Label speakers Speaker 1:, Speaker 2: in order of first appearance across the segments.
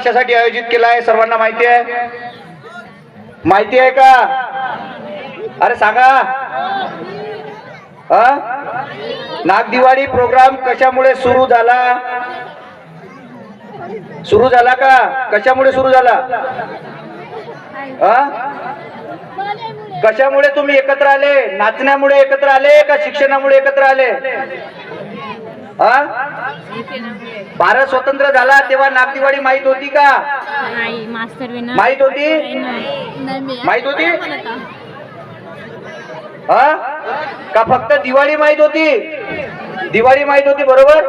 Speaker 1: कशासाठी आयोजित केला आहे सर्वांना माहिती आहे? माहिती आहे का? अरे सांगा. नागदिवाळी प्रोग्राम कशामुळे सुरू झाला? सुरू झाला का? कशामुळे सुरू झाला? कशामुळे तुम्ही एकत्र आले? नाचण्यामुळे एकत्र आले का शिक्षणामुळे एकत्र आले? हा भारत स्वतंत्र झाला तेव्हा नागदिवाळी माहीत होती का?
Speaker 2: नाही मास्तर विना
Speaker 1: माहीत होती? माहीत होती? हा? का फक्त दिवाळी माहीत होती? दिवाळी माहीत होती बरोबर?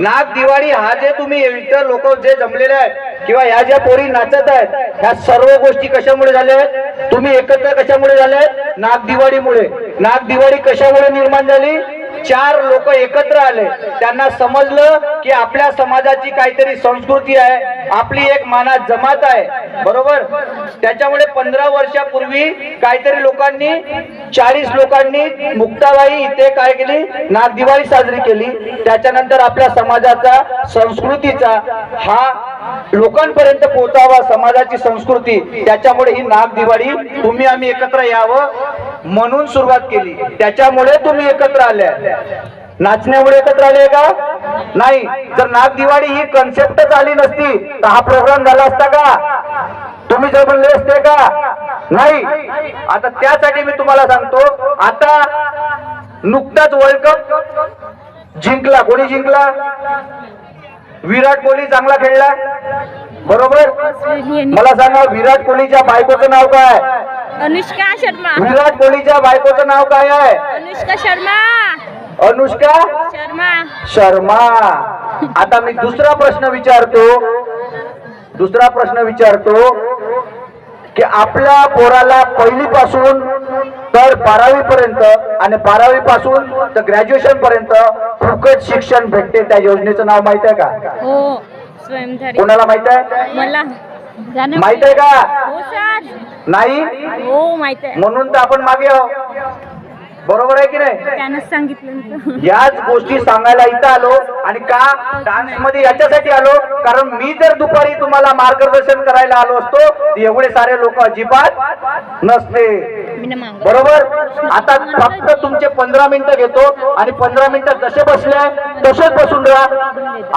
Speaker 1: नाग दिवाळी हा जे तुम्ही इतर लोक जे जमलेले आहेत किंवा ह्या ज्या पोरी नाचत आहेत ह्या सर्व गोष्टी कशामुळे झाल्या आहेत? तुम्ही एकत्र कशामुळे झाले आहेत? नाग दिवाळीमुळे नाग दिवाळी कशामुळे निर्माण झाली? चार लोक एकत्र आले. त्यांना समजलं की आपल्या समाजाची काहीतरी संस्कृती आहे आपली एक मानात जमात आहे. बरोबर? त्याच्यामुळे पंधरा वर्षापूर्वी काहीतरी लोकांनी चाळीस लोकांनी मुक्ताबाई इथे काय केली? नाग दिवाळी साजरी केली. त्याच्यानंतर आपल्या समाजाचा संस्कृतीचा हा लोकांपर्यंत पोहोचावा समाजाची संस्कृती. त्याच्यामुळे ही नाग दिवाळी तुम्ही आम्ही एकत्र यावं म्हणून सुरुवात केली. त्याच्यामुळे तुम्ही एकत्र आले. नाचण्यामुळे एकत्र आले का? नाही. जर नाग दिवाळी ही कन्सेप्टच आली नसती तर हा प्रोग्राम झाला असता का? तुम्ही जर म्हणले असते का? नाही. आता त्यासाठी मी तुम्हाला सांगतो. आता नुकताच वर्ल्ड कप जिंकला. कोणी जिंकला? विराट कोहली चांगला खेळला. बरोबर? मला सांगा विराट कोहलीच्या बायकोचं नाव काय?
Speaker 2: अनुष्का शर्मा.
Speaker 1: विराट कोहलीच्या बायकोचं नाव काय आहे?
Speaker 2: अनुष्का शर्मा.
Speaker 1: अनुष्का
Speaker 2: शर्मा.
Speaker 1: शर्मा. आता मी दुसरा प्रश्न विचारतो. दुसरा प्रश्न विचारतो की आपल्या पोराला पहिली पासून तर बारावी पर्यंत आणि बारावी पासून तर ग्रॅज्युएशन पर्यंत फुकट शिक्षण भेटते त्या योजनेचं नाव माहीत आहे का?
Speaker 2: हो स्वयंधारी.
Speaker 1: कोणाला माहीत आहे?
Speaker 2: मला.
Speaker 1: माहीत आहे का?
Speaker 2: हो सर.
Speaker 1: नाही?
Speaker 2: हो माहीत आहे.
Speaker 1: म्हणून तर आपण मागे आहो बरोबर आहे की नाही?
Speaker 2: त्यानंच सांगितलं.
Speaker 1: याच गोष्टी सांगायला इथं आलो आणि का डान्समध्ये याच्यासाठी आलो? कारण मी जर दुपारी तुम्हाला मार्गदर्शन करायला आलो असतो एवढे सारे लोक अजिबात नसते. बरोबर? आता फक्त तुमचे पंधरा मिनिटं घेतो आणि पंधरा मिनिटं जसे बसले तसेच बसून राहा.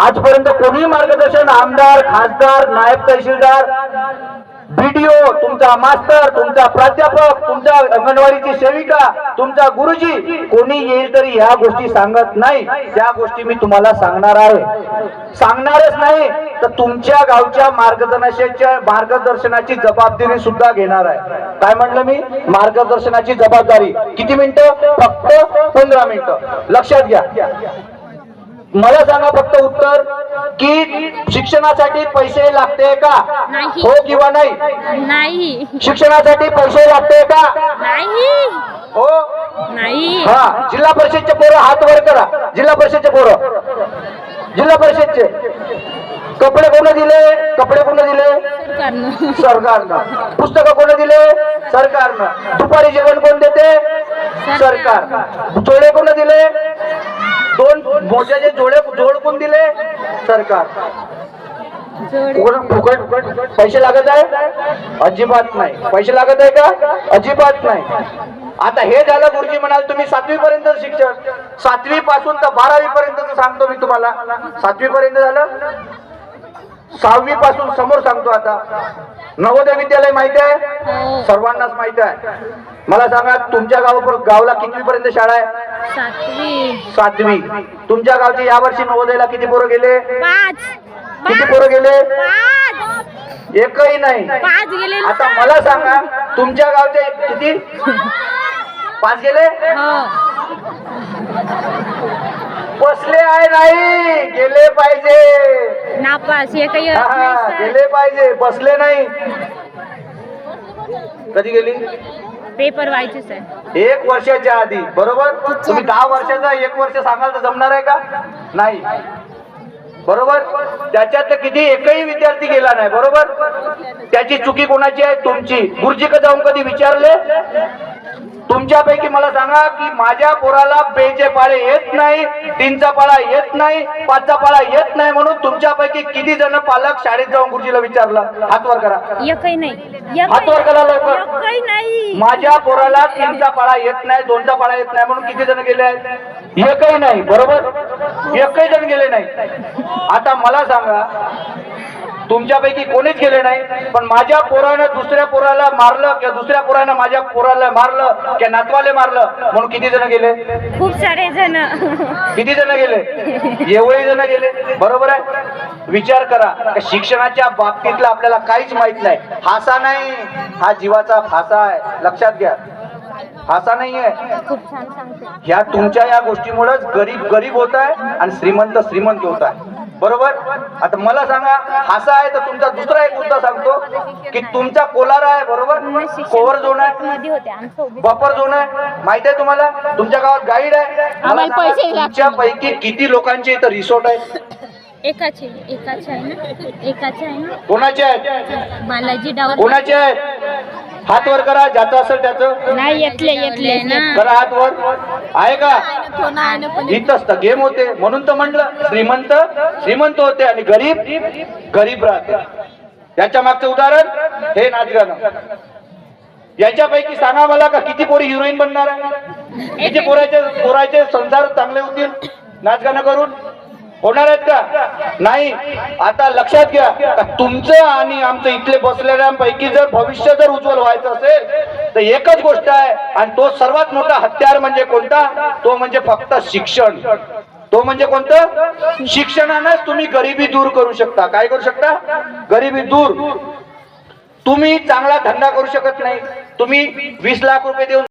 Speaker 1: आजपर्यंत कोणी मार्गदर्शन आमदार खासदार नायब तहसीलदार तुमचा मास्तर तुमचा प्राध्यापक तुमच्या अंगणवाडीची सेविका तुमचा गुरुजी कोणी येईल तरी ह्या गोष्टी सांगत नाही. त्या गोष्टी मी तुम्हाला सांगणार आहे. सांगणारच नाही तर तुमच्या गावच्या मार्गदर्शनाच्या मार्गदर्शनाची जबाबदारी सुद्धा घेणार आहे. काय म्हटलं मी? मार्गदर्शनाची जबाबदारी. किती मिनिटं? फक्त पंधरा मिनिटं. लक्षात घ्या. मला सांगा फक्त उत्तर की शिक्षणासाठी पैसे लागते का. हो किंवा नाही?
Speaker 2: नाही.
Speaker 1: शिक्षणासाठी पैसे लागते का?
Speaker 2: नाही.
Speaker 1: हो?
Speaker 2: नाही.
Speaker 1: हा जिल्हा परिषदचे पोरं हात वर करा. जिल्हा परिषदचे पोरं. जिल्हा परिषदचे. कपडे कोण दिले? कपडे कोण दिले?
Speaker 2: सरकारनं.
Speaker 1: पुस्तकं कोण दिले? सरकारनं. दुपारी जेवण कोण देते? सरकार. जोडे मोज्याचे जोडे जोड कोण दिले? सरकार. फुकट. पैसे लागत आहे? अजिबात नाही. पैसे लागत आहे का? अजिबात नाही. आता हे झालं गुरुजी म्हणाल तुम्ही सातवी पर्यंत शिक्षण. सातवी पासून तर बारावी पर्यंत सांगतो मी तुम्हाला. सातवी पर्यंत झालं? सहावी पासून समोर सांगतो आता. नवोदय विद्यालय माहिती आहे?
Speaker 2: हो.
Speaker 1: सर्वांनाच माहिती आहे. मला सांगा तुमच्या गाव गावला कितवी पर्यंत शाळा आहे?
Speaker 2: सातवी.
Speaker 1: तुमच्या गावचे यावर्षी नवोदयला किती पोरं गेले?
Speaker 2: पाच.
Speaker 1: किती पोरं गेले?
Speaker 2: पाच.
Speaker 1: एकही नाही.
Speaker 2: पाच गेले ना.
Speaker 1: आता. मला सांगा तुमच्या गावचे किती? पाच गेले?
Speaker 2: हो.
Speaker 1: बसले आहे नाही. गेले पाहिजे.
Speaker 2: नापास एकही
Speaker 1: गेले पाहिजे. बसले नाही. कधी गेली?
Speaker 2: पेपर व्हायचे सर
Speaker 1: एक वर्षाच्या आधी बरोबर? तुम्ही दहा वर्षाचा एक वर्ष सांगाल तर जमणार आहे का? नाही. बरोबर? त्याच्यात तर किती एकही विद्यार्थी गेला नाही बरोबर? त्याची चुकी कोणाची आहे? तुमची. गुरुजी का जाऊन कधी विचारले? तुमच्यापैकी मला सांगा की माझ्या पोराला बेचे पाळे येत नाही तीनचा पाळा येत नाही पाचचा पाळा येत नाही म्हणून तुमच्यापैकी किती जण पालक शाळेत जाऊन गुरुजीला विचारलं? हात वर करा.
Speaker 2: एकही नाही.
Speaker 1: हात वर करा लवकर. माझ्या पोराला तीनचा पाळा येत नाही दोनचा पाळा येत नाही म्हणून किती जण गेले आहेत? एकही नाही बरोबर? एकही जण गेले नाही. आता मला सांगा तुमच्यापैकी कोणीच गेले नाही. पण माझ्या पोरानं दुसऱ्या पोराला मारलं किंवा दुसऱ्या पोरानं माझ्या पोराला मारलं किंवा नातवाले मारलं म्हणून किती जण गेले?
Speaker 2: खूप सारे जण.
Speaker 1: किती जण गेले? एवढे जण गेले. बरोबर आहे? विचार करा. शिक्षणाच्या बाबतीतला आपल्याला काहीच माहीत नाही. फासा नाही. हा जीवाचा फासा आहे. लक्षात घ्या. फासा नाही आहे
Speaker 2: खूप छान सांगते.
Speaker 1: ह्या तुमच्या या गोष्टीमुळेच गरीब गरीब होत आहे आणि श्रीमंत श्रीमंत होत आहे. बरोबर? आता मला सांगा हासा आहे तर तुमचा दुसरा एक मुद्दा सांगतो की तुमचा कोलारा आहे बरोबर? कोवर झोन आहे. बफर झोन आहे. माहीत आहे तुम्हाला? तुमच्या गावात गाईड आहे.
Speaker 2: लागतील.
Speaker 1: तुमच्यापैकी किती लोकांचे इथं रिसोर्ट आहे
Speaker 2: एकाचे एकाचे आहे ना? एकाचे आहे ना?
Speaker 1: कोणाचे आहेत?
Speaker 2: बालाजी डाव
Speaker 1: कोणाचे आहेत? हात वर करा ज्याचं असेल त्याचं.
Speaker 2: नाही येतले येतले
Speaker 1: करा हात वर. आहे का? इथंच तर गेम होते. म्हणून तर म्हणलं श्रीमंत श्रीमंत होते आणि गरीब गरीब राहते. याच्या मागचं उदाहरण हे नाचगाणं. याच्यापैकी सांगा मला का किती पोरी हिरोईन बनणार आहे? किती पोराचे पोराचे संसार चांगले होतील नाचगाणं करून? होणार आहेत का? नाही. आता लक्षात घ्या. तुमचं आणि आमचं इथले बसलेल्यांपैकी जर भविष्य जर उज्ज्वल व्हायचं असेल तर एकच गोष्ट आहे आणि तो सर्वात मोठा हत्यार म्हणजे कोणता? तो म्हणजे फक्त शिक्षण. तो म्हणजे कोणतं? शिक्षणानंच तुम्ही गरिबी दूर करू शकता. काय करू शकता? गरिबी दूर. तुम्ही चांगला धंदा करू शकत नाही. तुम्ही वीस लाख रुपये देऊन